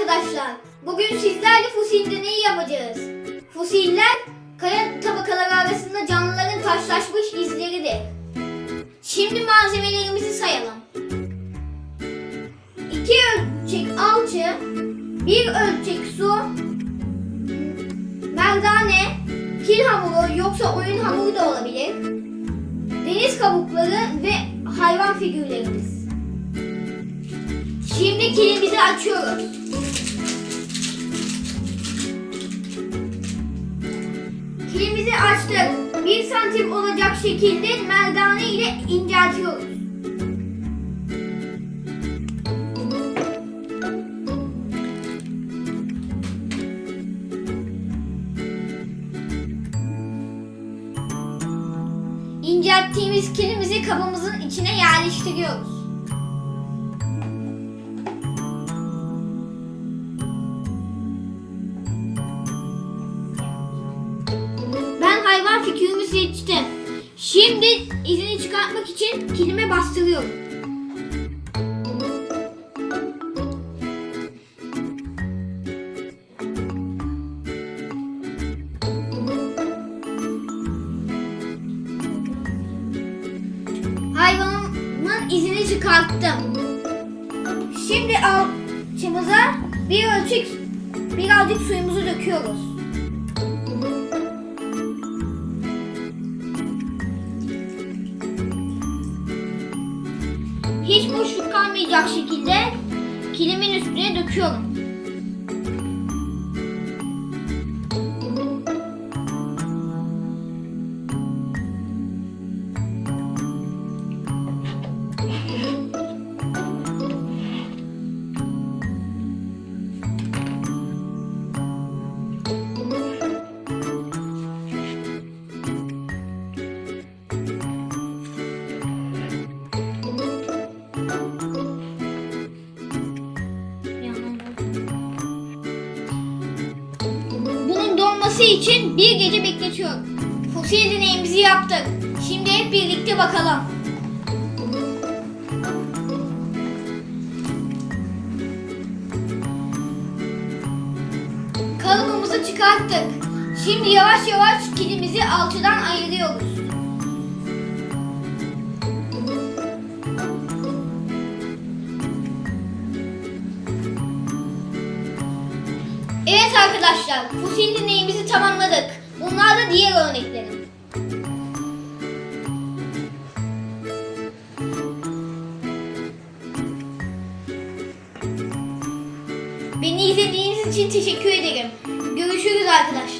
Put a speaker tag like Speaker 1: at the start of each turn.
Speaker 1: arkadaşlar. Bugün sizlerle fosil deneyi yapacağız. Fosiller kaya tabakaları arasında canlıların karşılaşmış izleridir. Şimdi malzemelerimizi sayalım. 2 ölçek alçı, 1 ölçek su, merdane, kil hamuru yoksa oyun hamuru da olabilir. Deniz kabukları ve hayvan figürlerimiz. Şimdi kilimizi açıyoruz. Açtık. 1 santim olacak şekilde merdane ile inceltiyoruz. İncelttiğimiz kilimizi kabımızın içine yerleştiriyoruz. Şimdi izini çıkartmak için kilime bastırıyorum. Hayvanımın izini çıkarttım. Şimdi alçımıza bir ölçek birazcık suyumuzu döküyoruz. Boşluk kalmayacak şekilde kilimin üstüne döküyorum. Donması için bir gece bekletiyorum. Fosil deneyimizi yaptık. Şimdi hep birlikte bakalım. Kalıbımızı çıkarttık. Şimdi yavaş yavaş kilimizi alçıdan ayırıyoruz. Evet arkadaşlar, fosil deneyimizi tamamladık. Bunlar da diğer örneklerim. Beni izlediğiniz için teşekkür ederim. Görüşürüz arkadaşlar.